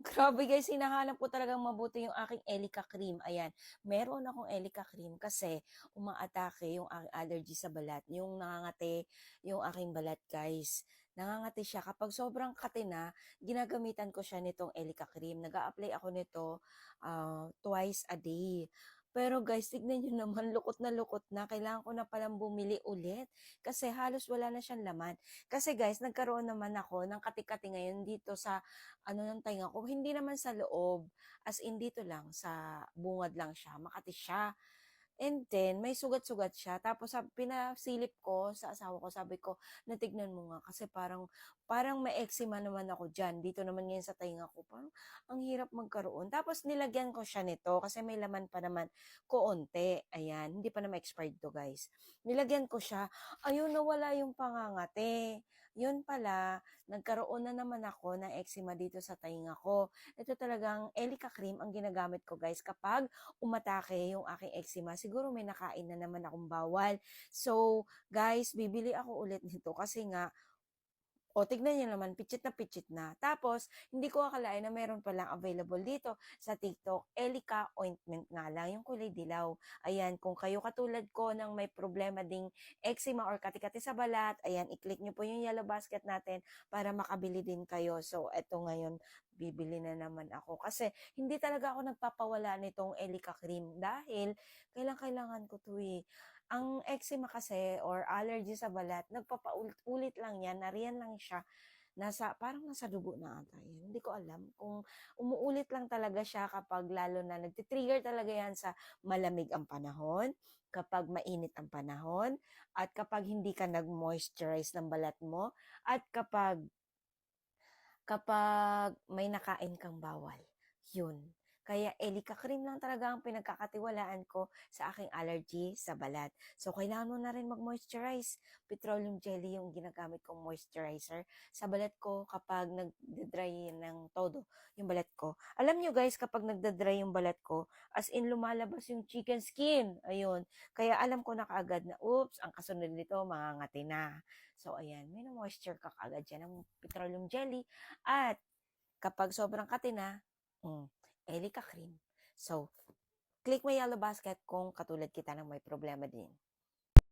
Grabe guys, hinahanap ko talagang mabuti yung aking Elica cream. Ayan, meron akong Elica cream kasi umaatake yung aking allergy sa balat. Yung nangangati yung aking balat guys. Nangangati siya. Kapag sobrang kati na, ginagamitan ko siya nitong Elica cream. nag apply ako nito ah, twice a day. Pero guys, tignan nyo naman, lukot na lukot na. Kailangan ko na palang bumili ulit. Kasi halos wala na siyang laman. Kasi guys, nagkaroon naman ako ng kati-kati ngayon dito sa ano ng tainga ko. Hindi naman sa loob. As in dito lang, sa bungad lang siya. Makati siya. And then, may sugat-sugat siya. Tapos, sab- pinasilip ko sa asawa ko, sabi ko, natignan mo nga. Kasi parang, parang may eczema naman ako dyan. Dito naman ngayon sa tainga ko. Parang, ang hirap magkaroon. Tapos, nilagyan ko siya nito. Kasi may laman pa naman koonte. Ayan. Hindi pa naman expired to, guys. Nilagyan ko siya. Ayun, nawala yung pangangate. Yun pala, nagkaroon na naman ako ng eczema dito sa tainga ko. Ito talagang Elica cream ang ginagamit ko guys kapag umatake yung aking eczema. Siguro may nakain na naman akong bawal. So, guys, bibili ako ulit nito kasi nga o, tignan niyo naman, pitchit na pitchit na. Tapos, hindi ko akalain na meron palang available dito sa TikTok, Elica ointment nga lang, yung kulay dilaw. Ayan, kung kayo katulad ko ng may problema ding eczema or kati-kati sa balat, ayan, i-click niyo po yung yellow basket natin para makabili din kayo. So, eto ngayon, bibili na naman ako. Kasi, hindi talaga ako nagpapawala nitong Elica cream dahil kailang-kailangan ko to eh. Ang eczema kasi or allergy sa balat, nagpapaulit lang yan, nariyan lang siya. Nasa, parang nasa dugo na ata yan. Hindi ko alam kung umuulit lang talaga siya kapag lalo na nagtitrigger talaga yan sa malamig ang panahon, kapag mainit ang panahon, at kapag hindi ka nag-moisturize ng balat mo, at kapag kapag may nakain kang bawal. Yun. Kaya Elica cream lang talaga ang pinagkakatiwalaan ko sa aking allergy sa balat. So, kailangan mo na rin mag-moisturize. Petroleum jelly yung ginagamit kong moisturizer sa balat ko kapag nagda-dry ng todo yung balat ko. Alam nyo guys, kapag nagda-dry yung balat ko, as in lumalabas yung chicken skin. Ayun. Kaya alam ko na kaagad na, oops, ang kasunod nito, mangangati na. So, ayan, may na-moisture ka kaagad dyan ng petroleum jelly. At kapag sobrang kati na, mm, Elica cream. So, click my yellow basket kung katulad kita ng may problema din.